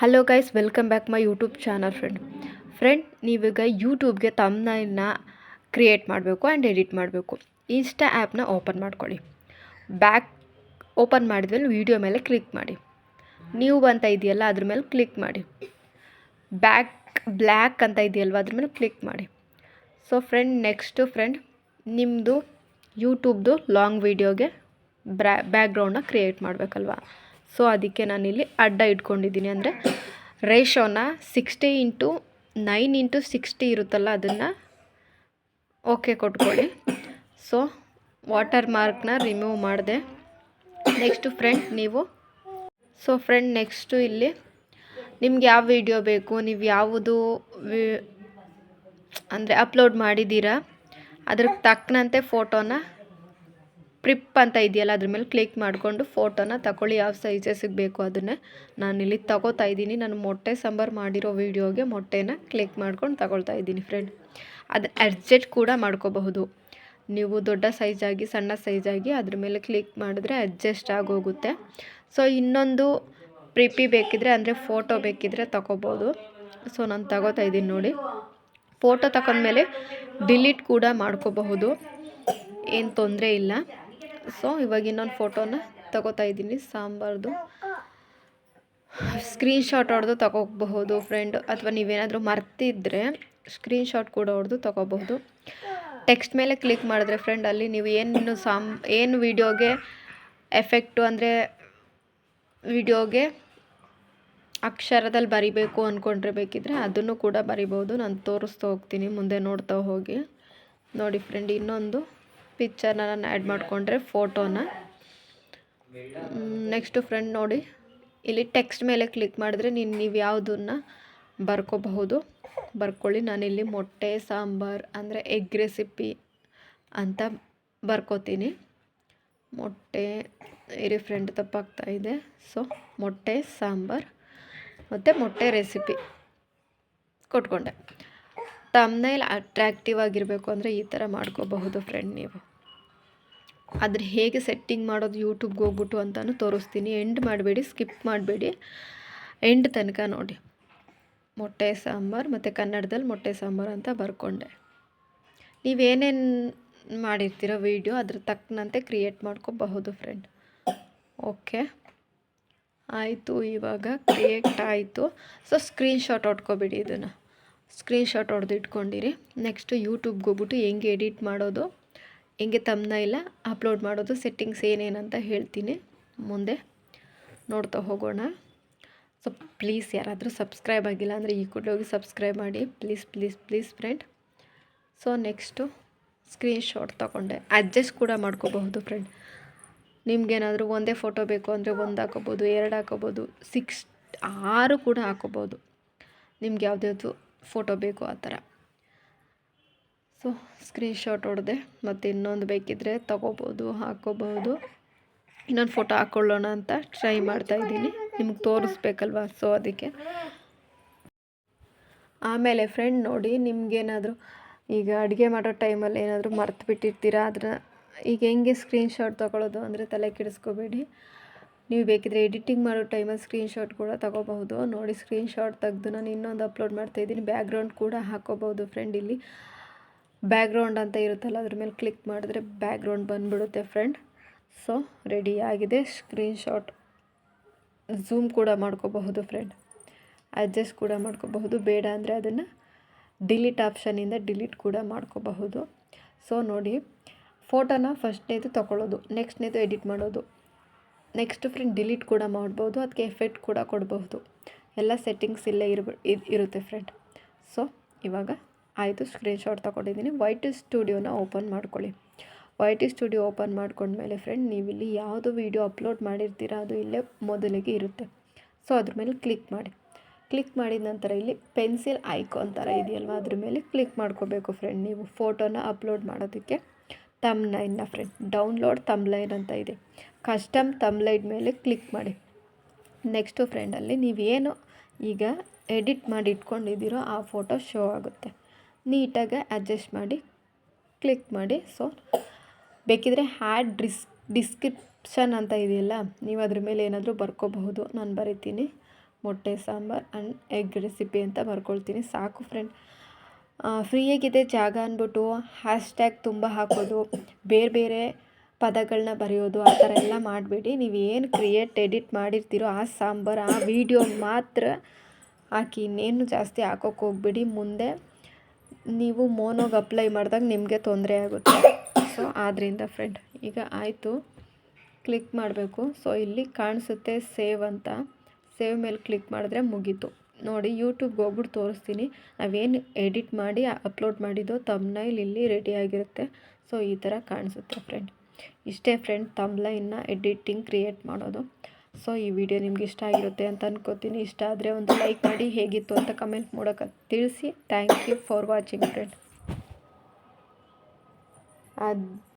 Hello guys welcome back my YouTube channel friend friend ನೀವೀಗ ಯೂಟ್ಯೂಬ್ಗೆ ತಮ್ಮನ ಕ್ರಿಯೇಟ್ ಮಾಡಬೇಕು ಆ್ಯಂಡ್ ಎಡಿಟ್ ಮಾಡಬೇಕು. ಇನ್ಸ್ಟಾ ಆ್ಯಪ್ನ ಓಪನ್ ಮಾಡ್ಕೊಳ್ಳಿ. ಬ್ಯಾಕ್ ಓಪನ್ ಮಾಡಿದ್ಮೇಲೆ ವೀಡಿಯೋ ಮೇಲೆ ಕ್ಲಿಕ್ ಮಾಡಿ. ನೀವು ಅಂತ ಇದೆಯಲ್ಲ, ಅದ್ರ ಮೇಲೆ ಕ್ಲಿಕ್ ಮಾಡಿ. ಬ್ಯಾಕ್ ಬ್ಲ್ಯಾಕ್ ಅಂತ ಇದೆಯಲ್ವ, ಅದ್ರ ಮೇಲೆ ಕ್ಲಿಕ್ ಮಾಡಿ. ಸೊ ಫ್ರೆಂಡ್ ನೆಕ್ಸ್ಟು ಫ್ರೆಂಡ್ ನಿಮ್ಮದು ಯೂಟ್ಯೂಬ್ದು ಲಾಂಗ್ ವೀಡಿಯೋಗೆ ಬ್ರ್ಯಾ ಬ್ಯಾಕ್ಗ್ರೌಂಡನ್ನ ಕ್ರಿಯೇಟ್ ಮಾಡಬೇಕಲ್ವ? ಸೊ ಅದಕ್ಕೆ ನಾನಿಲ್ಲಿ ಅಡ್ಡ ಇಟ್ಕೊಂಡಿದ್ದೀನಿ. ಅಂದರೆ ರೇಷೋನ sixty into nine into sixty ಇರುತ್ತಲ್ಲ, ಅದನ್ನು ಓಕೆ ಕೊಟ್ಕೊಳ್ಳಿ. ಸೊ ವಾಟರ್ ಮಾರ್ಕ್ನ ರಿಮೂವ್ ಮಾಡಿದೆ. ನೆಕ್ಸ್ಟು ಫ್ರೆಂಡ್ ನೀವು. ಸೊ ಫ್ರೆಂಡ್ ನೆಕ್ಸ್ಟು ಇಲ್ಲಿ. ನಿಮ್ಗೆ ಯಾವ ವಿಡಿಯೋ ಬೇಕು? ನೀವು ಯಾವುದು ವಿ, ಅಂದರೆ ಅಪ್ಲೋಡ್ ಮಾಡಿದ್ದೀರಾ? ಅದ್ರ ತಕ್ಕನಂತೆ ಫೋಟೋನ ಪ್ರಿಪ್ ಅಂತ ಇದೆಯಲ್ಲ, ಅದ್ರ ಮೇಲೆ ಕ್ಲಿಕ್ ಮಾಡಿಕೊಂಡು ಫೋಟೋನ ತಗೊಳ್ಳಿ. ಯಾವ ಸೈಜಸ್ಸಿಗೆ ಬೇಕು ಅದನ್ನೇ ನಾನಿಲ್ಲಿ ತಗೋತಾ ಇದ್ದೀನಿ. ನಾನು ಮೊಟ್ಟೆ ಸಾಂಬಾರು ಮಾಡಿರೋ ವೀಡಿಯೋಗೆ ಮೊಟ್ಟೆನ ಕ್ಲಿಕ್ ಮಾಡ್ಕೊಂಡು ತಗೊಳ್ತಾ ಇದ್ದೀನಿ ಫ್ರೆಂಡ್. ಅದು ಅಡ್ಜಸ್ಟ್ ಕೂಡ ಮಾಡ್ಕೋಬಹುದು. ನೀವು ದೊಡ್ಡ ಸೈಜಾಗಿ ಸಣ್ಣ ಸೈಜಾಗಿ ಅದ್ರ ಮೇಲೆ ಕ್ಲಿಕ್ ಮಾಡಿದ್ರೆ ಅಡ್ಜಸ್ಟ್ ಆಗೋಗುತ್ತೆ. ಸೊ, ಇನ್ನೊಂದು ಪ್ರಿಪಿ ಬೇಕಿದ್ರೆ, ಅಂದರೆ ಫೋಟೋ ಬೇಕಿದ್ರೆ ತಗೋಬೋದು ಸೊ, ನಾನು ತಗೋತಾ ಇದ್ದೀನಿ ನೋಡಿ. ಫೋಟೋ ತಗೊಂಡ್ಮೇಲೆ ಡಿಲೀಟ್ ಕೂಡ ಮಾಡ್ಕೋಬಹುದು. ಏನು ತೊಂದರೆ ಇಲ್ಲ. ಸೊ ಇವಾಗ ಇನ್ನೊಂದು ಫೋಟೋನ ತಗೋತಾ ಇದ್ದೀನಿ, ಸಾಂಬಾರ್ದು. ಸ್ಕ್ರೀನ್ಶಾಟ್ ಹೊಡೆದು ತಗೋಬಹುದು ಫ್ರೆಂಡ್ ಅಥವಾ ನೀವೇನಾದರೂ ಮರ್ತಿದ್ರೆ ಸ್ಕ್ರೀನ್ಶಾಟ್ ಕೂಡ ಹೊಡೆದು ತಗೋಬಹುದು. ಟೆಕ್ಸ್ಟ್ ಮೇಲೆ ಕ್ಲಿಕ್ ಮಾಡಿದ್ರೆ ಫ್ರೆಂಡ್ ಅಲ್ಲಿ ನೀವು ಏನು ಸಾಂ, ಏನು ವಿಡಿಯೋಗೆ ಎಫೆಕ್ಟು ಅಂದರೆ ವಿಡಿಯೋಗೆ ಅಕ್ಷರದಲ್ಲಿ ಬರಿಬೇಕು ಅಂದ್ಕೊಂಡ್ರೆ ಬೇಕಿದ್ರೆ ಅದನ್ನು ಕೂಡ ಬರಿಬೋದು ನಾನು ತೋರಿಸ್ತಾ ಹೋಗ್ತೀನಿ, ಮುಂದೆ ನೋಡ್ತಾ ಹೋಗಿ. ನೋಡಿ ಫ್ರೆಂಡ್ ಇನ್ನೊಂದು. ಪಿಕ್ಚರ್ನ ನಾನು ಆ್ಯಡ್ ಮಾಡಿಕೊಂಡ್ರೆ ಫೋಟೋನ ನೆಕ್ಸ್ಟು ಫ್ರೆಂಡ್ ನೋಡಿ. ಇಲ್ಲಿ ಟೆಕ್ಸ್ಟ್ ಮೇಲೆ ಕ್ಲಿಕ್ ಮಾಡಿದ್ರೆ ನೀನು, ನೀವು ಯಾವುದನ್ನ ಬರ್ಕೋಬಹುದು. ಬರ್ಕೊಳ್ಳಿ ನಾನಿಲ್ಲಿ ಮೊಟ್ಟೆ, ಸಾಂಬಾರು ಅಂದರೆ ಎಗ್ ರೆಸಿಪಿ ಅಂತ ಬರ್ಕೋತೀನಿ. ಮೊಟ್ಟೆ ಇರಿ ಫ್ರೆಂಡ್ ತಪ್ಪಾಗ್ತಾ ಇದೆ. ಸೊ ಮೊಟ್ಟೆ, ಸಾಂಬಾರ್ ಮತ್ತು ಮೊಟ್ಟೆ ರೆಸಿಪಿ ಕೊಟ್ಕೊಂಡೆ. ತಮ್ಮನೇಲಿ ಅಟ್ರ್ಯಾಕ್ಟಿವ್ ಆಗಿರಬೇಕು ಅಂದರೆ ಈ ಥರ ಮಾಡ್ಕೋಬಹುದು ಫ್ರೆಂಡ್ ನೀವು. ಅದ್ರ ಹೇಗೆ ಸೆಟ್ಟಿಂಗ್ ಮಾಡೋದು ಯೂಟ್ಯೂಬ್ಗೆ ಹೋಗ್ಬಿಟ್ಟು ಅಂತಲೂ ತೋರಿಸ್ತೀನಿ. ಎಂಡ್ ಮಾಡಬೇಡಿ ಸ್ಕಿಪ್ ಮಾಡಬೇಡಿ. ಎಂಡ್ ತನಕ ನೋಡಿ. ಮೊಟ್ಟೆ ಸಾಂಬಾರು ಮತ್ತು ಕನ್ನಡದಲ್ಲಿ ಮೊಟ್ಟೆ ಸಾಂಬಾರು ಅಂತ ಬರ್ಕೊಂಡೆ. ನೀವೇನೇನು ಮಾಡಿರ್ತೀರೋ ವೀಡಿಯೋ ಅದ್ರ ತಕ್ಕನಂತೆ ಕ್ರಿಯೇಟ್ ಮಾಡ್ಕೋಬಹುದು ಫ್ರೆಂಡ್ ಓಕೆ ಆಯಿತು, ಇವಾಗ ಕ್ರಿಯೇಟ್ ಆಯಿತು. ಸೊ ಸ್ಕ್ರೀನ್ಶಾಟ್ ಹೊಡ್ಕೊಬಿಡಿ ಇದನ್ನು. ಸ್ಕ್ರೀನ್ಶಾಟ್ ಹೊಡೆದು ಇಟ್ಕೊಂಡಿರಿ ನೆಕ್ಸ್ಟು ಯೂಟ್ಯೂಬ್ಗೆ ಹೋಗ್ಬಿಟ್ಟು ಹೆಂಗೆ ಎಡಿಟ್ ಮಾಡೋದು? ಹೆಂಗೆ ತಮ್ಮನ ಇಲ್ಲ ಅಪ್ಲೋಡ್ ಮಾಡೋದು ಸೆಟ್ಟಿಂಗ್ಸ್ ಏನೇನಂತ ಹೇಳ್ತೀನಿ ಮುಂದೆ. ನೋಡ್ತಾ ಹೋಗೋಣ. ಸೊ ಪ್ಲೀಸ್ ಯಾರಾದರೂ ಸಬ್ಸ್ಕ್ರೈಬ್ ಆಗಿಲ್ಲ ಅಂದರೆ ಈ ಕೂಡಲೇ ಹೋಗಿ ಸಬ್ಸ್ಕ್ರೈಬ್ ಮಾಡಿ. Please please please friend so next screenshot ತೊಗೊಂಡೆ. ಅಡ್ಜಸ್ಟ್ ಕೂಡ ಮಾಡ್ಕೋಬಹುದು ಫ್ರೆಂಡ್ ನಿಮ್ಗೇನಾದರೂ ಒಂದೇ ಫೋಟೋ ಬೇಕು ಅಂದರೆ ಒಂದು ಹಾಕೋಬೋದು ಎರಡು ಹಾಕೋಬೋದು ಸಿಕ್ಸ್ ಆರು ಕೂಡ ಹಾಕೋಬೋದು ನಿಮ್ಗೆ ಯಾವ್ದು ಫೋಟೋ ಬೇಕು ಆ ಥರ. ಸೊ ಸ್ಕ್ರೀನ್ಶಾಟ್ ಹೊಡೆದೆ. ಮತ್ತು ಇನ್ನೊಂದು ಬೇಕಿದ್ದರೆ ತಗೋಬೋದು ಹಾಕೋಬೋದು ಇನ್ನೊಂದು ಫೋಟೋ ಹಾಕ್ಕೊಳ್ಳೋಣ ಅಂತ ಟ್ರೈ ಮಾಡ್ತಾಯಿದ್ದೀನಿ ನಿಮ್ಗೆ ತೋರಿಸ್ಬೇಕಲ್ವಾ? ಸೊ ಅದಕ್ಕೆ. ಆಮೇಲೆ ಫ್ರೆಂಡ್ ನೋಡಿ, ನಿಮಗೇನಾದರೂ ಈಗ ಅಡುಗೆ ಮಾಡೋ ಟೈಮಲ್ಲಿ ಏನಾದರೂ ಮರ್ತು ಬಿಟ್ಟಿರ್ತೀರಾ? ಅದನ್ನ ಈಗ ಹೆಂಗೆ ಸ್ಕ್ರೀನ್ಶಾಟ್ ತೊಗೊಳೋದು ಅಂದರೆ ತಲೆ ಕೆಡಿಸ್ಕೋಬೇಡಿ. ನೀವು ಬೇಕಿದ್ರೆ ಎಡಿಟಿಂಗ್ ಮಾಡೋ ಟೈಮಲ್ಲಿ ಸ್ಕ್ರೀನ್ಶಾಟ್ ಕೂಡ ತೊಗೋಬಹುದು. ನೋಡಿ ಸ್ಕ್ರೀನ್ಶಾಟ್ ತೆಗೆದು ನಾನು ಇನ್ನೊಂದು ಅಪ್ಲೋಡ್ ಮಾಡ್ತಾಯಿದ್ದೀನಿ ಬ್ಯಾಕ್ಗ್ರೌಂಡ್ ಕೂಡ ಹಾಕೋಬಹುದು ಫ್ರೆಂಡ್ ಇಲ್ಲಿ. ಬ್ಯಾಕ್ಗ್ರೌಂಡ್ ಅಂತ ಇರುತ್ತಲ್ಲ, ಅದ್ರ ಮೇಲೆ ಕ್ಲಿಕ್ ಮಾಡಿದ್ರೆ ಬ್ಯಾಕ್ಗ್ರೌಂಡ್ ಬಂದುಬಿಡುತ್ತೆ ಫ್ರೆಂಡ್ ಸೊ ರೆಡಿ ಆಗಿದೆ. ಸ್ಕ್ರೀನ್ಶಾಟ್ ಝೂಮ್ ಕೂಡ ಮಾಡ್ಕೋಬಹುದು ಫ್ರೆಂಡ್ ಅಡ್ಜಸ್ಟ್ ಕೂಡ ಮಾಡ್ಕೋಬಹುದು. ಬೇಡ ಅಂದರೆ ಅದನ್ನು ಡಿಲೀಟ್ ಆಪ್ಷನಿಂದ ಡಿಲೀಟ್ ಕೂಡ ಮಾಡ್ಕೋಬಹುದು. ಸೊ ನೋಡಿ ಫೋಟೋನ ಫಸ್ಟ್ನೇದು ತೊಗೊಳ್ಳೋದು ನೆಕ್ಸ್ಟ್ನೇದು ಎಡಿಟ್ ಮಾಡೋದು. ನೆಕ್ಸ್ಟ್ ಫ್ರೆಂಡ್ ಡಿಲೀಟ್ ಕೂಡ ಮಾಡ್ಬೋದು ಅದಕ್ಕೆ ಎಫೆಕ್ಟ್ ಕೂಡ ಕೊಡಬಹುದು. ಎಲ್ಲ ಸೆಟ್ಟಿಂಗ್ಸ್ ಇಲ್ಲೇ ಇರ್ಬ ಇರುತ್ತೆ ಫ್ರೆಂಡ್ ಸೊ ಇವಾಗ ಆಯಿತು ಸ್ಕ್ರೀನ್ಶಾಟ್ ತೊಗೊಂಡಿದ್ದೀನಿ. ವೈಟ್ ಸ್ಟುಡಿಯೋನ ಓಪನ್ ಮಾಡ್ಕೊಳ್ಳಿ. ವೈಟ್ ಸ್ಟುಡಿಯೋ ಓಪನ್ ಮಾಡ್ಕೊಂಡ್ಮೇಲೆ ಫ್ರೆಂಡ್ ನೀವಿಲ್ಲಿ ಯಾವುದು ವೀಡಿಯೋ ಅಪ್ಲೋಡ್ ಮಾಡಿರ್ತೀರ, ಅದು ಇಲ್ಲೇ ಮೊದಲಿಗೆ ಇರುತ್ತೆ. ಸೊ ಅದ್ರ ಮೇಲೆ ಕ್ಲಿಕ್ ಮಾಡಿ. ಕ್ಲಿಕ್ ಮಾಡಿದ ನಂತರ ಇಲ್ಲಿ ಪೆನ್ಸಿಲ್ ಐಕಾನ್ ಥರ ಇದೆಯಲ್ವ, ಅದ್ರ ಮೇಲೆ ಕ್ಲಿಕ್ ಮಾಡ್ಕೋಬೇಕು ಫ್ರೆಂಡ್ ನೀವು. ಫೋಟೋನ ಅಪ್ಲೋಡ್ ಮಾಡೋದಕ್ಕೆ ತಮ್ಲೈನ್ನ ಫ್ರೆಂಡ್ ಡೌನ್ಲೋಡ್ ತಮ್ಲೈನ್ ಅಂತ ಇದೆ. ಕಸ್ಟಮ್ ತಮ್ಲೈನ್ ಮೇಲೆ ಕ್ಲಿಕ್ ಮಾಡಿ. ನೆಕ್ಸ್ಟು ಫ್ರೆಂಡಲ್ಲಿ ನೀವೇನು ಈಗ ಎಡಿಟ್ ಮಾಡಿ ಇಟ್ಕೊಂಡಿದ್ದೀರೋ, ಆ ಫೋಟೋ ಶೋ ಆಗುತ್ತೆ. ನೀಟಾಗಿ ಅಡ್ಜಸ್ಟ್ ಮಾಡಿ ಕ್ಲಿಕ್ ಮಾಡಿ. ಸೊ ಬೇಕಿದ್ರೆ ಹ್ಯಾಡ್ ಡಿಸ್ ಡಿಸ್ಕ್ರಿಪ್ಷನ್ ಅಂತ ಇದೆಯಲ್ಲ, ನೀವು ಅದ್ರ ಮೇಲೆ ಏನಾದರೂ ಬರ್ಕೋಬಹುದು. ನಾನು ಬರಿತೀನಿ, ಮೊಟ್ಟೆ, ಸಾಂಬಾರ್ ಆ್ಯಂಡ್ ಎಗ್ ರೆಸಿಪಿ ಅಂತ ಬರ್ಕೊಳ್ತೀನಿ. ಸಾಕು ಫ್ರೆಂಡ್ ಫ್ರೀಯಾಗಿದೆ ಜಾಗ ಅಂದ್ಬಿಟ್ಟು ಹ್ಯಾಶ್ಟ್ಯಾಗ್ ತುಂಬ ಹಾಕೋದು. ಬೇರೆ ಬೇರೆ ಪದಗಳನ್ನ ಬರೆಯೋದು, ಆ ಥರ ಎಲ್ಲ ಮಾಡಬೇಡಿ. ನೀವು ಏನು ಕ್ರಿಯೇಟ್ ಎಡಿಟ್ ಮಾಡಿರ್ತೀರೋ ಆ ಸಾಂಬಾರು, ಆ ವಿಡಿಯೋ ಮಾತ್ರ ಹಾಕಿ. ಇನ್ನೇನು ಜಾಸ್ತಿ ಹಾಕೋಕ್ಕೆ ಹೋಗ್ಬೇಡಿ. ಮುಂದೆ ನೀವು ಮೋನೋಗೆ ಅಪ್ಲೈ ಮಾಡಿದಾಗ ನಿಮಗೆ ತೊಂದರೆ ಆಗುತ್ತೆ. ಸೊ ಆದ್ದರಿಂದ ಫ್ರೆಂಡ್ ಈಗ ಆಯಿತು. ಕ್ಲಿಕ್ ಮಾಡಬೇಕು. ಸೊ ಇಲ್ಲಿ ಕಾಣಿಸುತ್ತೆ ಸೇವ್ ಅಂತ. ಸೇವ್ ಮೇಲೆ ಕ್ಲಿಕ್ ಮಾಡಿದ್ರೆ ಮುಗೀತು. ನೋಡಿ ಯೂಟ್ಯೂಬ್ಗೆ ಹೋಗ್ಬಿಟ್ಟು ತೋರಿಸ್ತೀನಿ. ನಾವೇನು ಎಡಿಟ್ ಮಾಡಿ ಅಪ್ಲೋಡ್ ಮಾಡಿದ್ದೋ ತಮ್ನೈಲ್ ಇಲ್ಲಿ ರೆಡಿಯಾಗಿರುತ್ತೆ ಸೊ ಈ ಥರ ಕಾಣಿಸುತ್ತೆ ಫ್ರೆಂಡ್ ಇಷ್ಟೇ ಫ್ರೆಂಡ್ ತಮ್ಲೈನ್ನ ಎಡಿಟಿಂಗ್ ಕ್ರಿಯೇಟ್ ಮಾಡೋದು. ಸೊ ಈ ವಿಡಿಯೋ ನಿಮ್ಗೆ ಇಷ್ಟ ಆಗಿರುತ್ತೆ ಅಂತ ಅನ್ಕೋತೀನಿ. ಇಷ್ಟ ಆದರೆ ಒಂದು ಲೈಕ್ ಮಾಡಿ ಹೇಗಿತ್ತು ಅಂತ ಕಮೆಂಟ್ ಮಾಡೋಕೆ ತಿಳಿಸಿ. Thank you for watching friend ಅದು